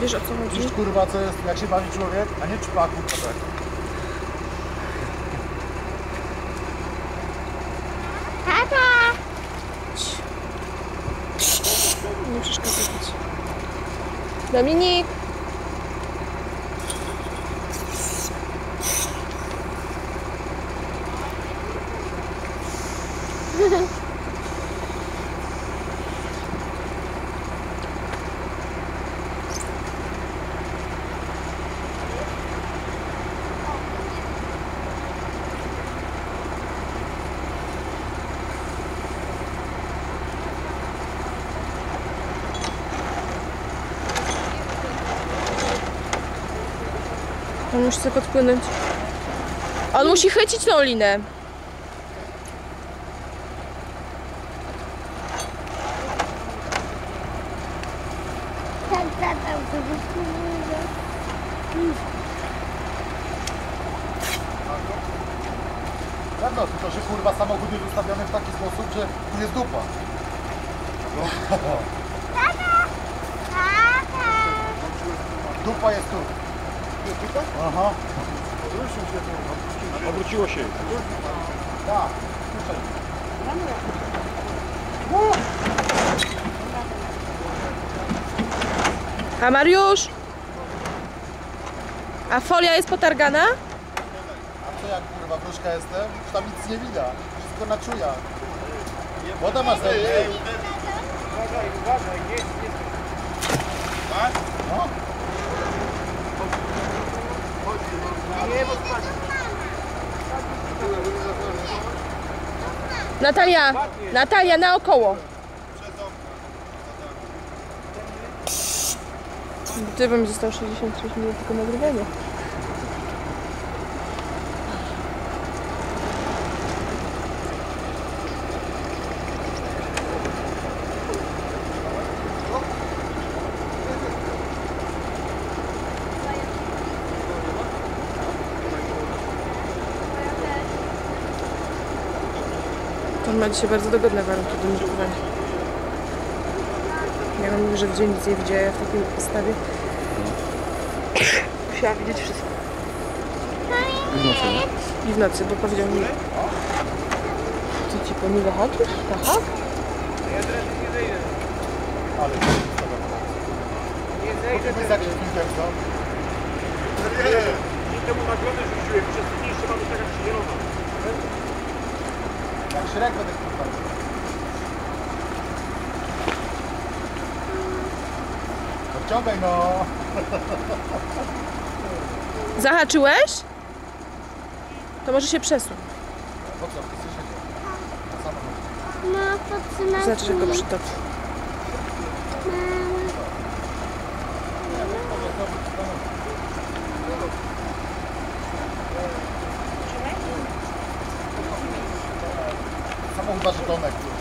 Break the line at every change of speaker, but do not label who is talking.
Wiesz o co chodzi?
Widzisz kurwa co jest, jak się bawi człowiek, a nie czpa kurwa tak.
Tata!
Nie przeszkadzać. Dominik! musi sobie podpłynąć. On musi chycić tą linę.
Tak, tata, to wypływa.
Pewno, tylko że kurwa samochód jest ustawiony w taki sposób, że tu jest dupa.
Tata!
Dupa jest tu. Aha.
Obróciło się.
Tak. Słyszę.
A Mariusz? A folia jest potargana?
A co jak kurwa wróżka jestem? Już tam nic nie widać. Wszystko na czuja. Woda masz zejść.
Uważaj, uważaj, nie, nie.
No.
Nie, bo spadnie.
Natalia, Natalia, naokoło. Ty został 66 minut tylko nagrywania. On ma dzisiaj bardzo dogodne warunki do nurkowania. Ja wam mówię, że w dzień nic nie widziała, ja w takiej postawie musiała widzieć wszystko. I w nocy, bo powiedział mi... Co ci po nie zahaczysz? Aha?
Ja teraz nie zejdę.
Ale.
Nie zejdę.
Ty z jakim Szrek będę kurwa. Odciągaj no.
Zahaczyłeś? To może się przesuń.
Po co? Ty? Na.
No.
Zobaczysz, jak go
Wasz domek.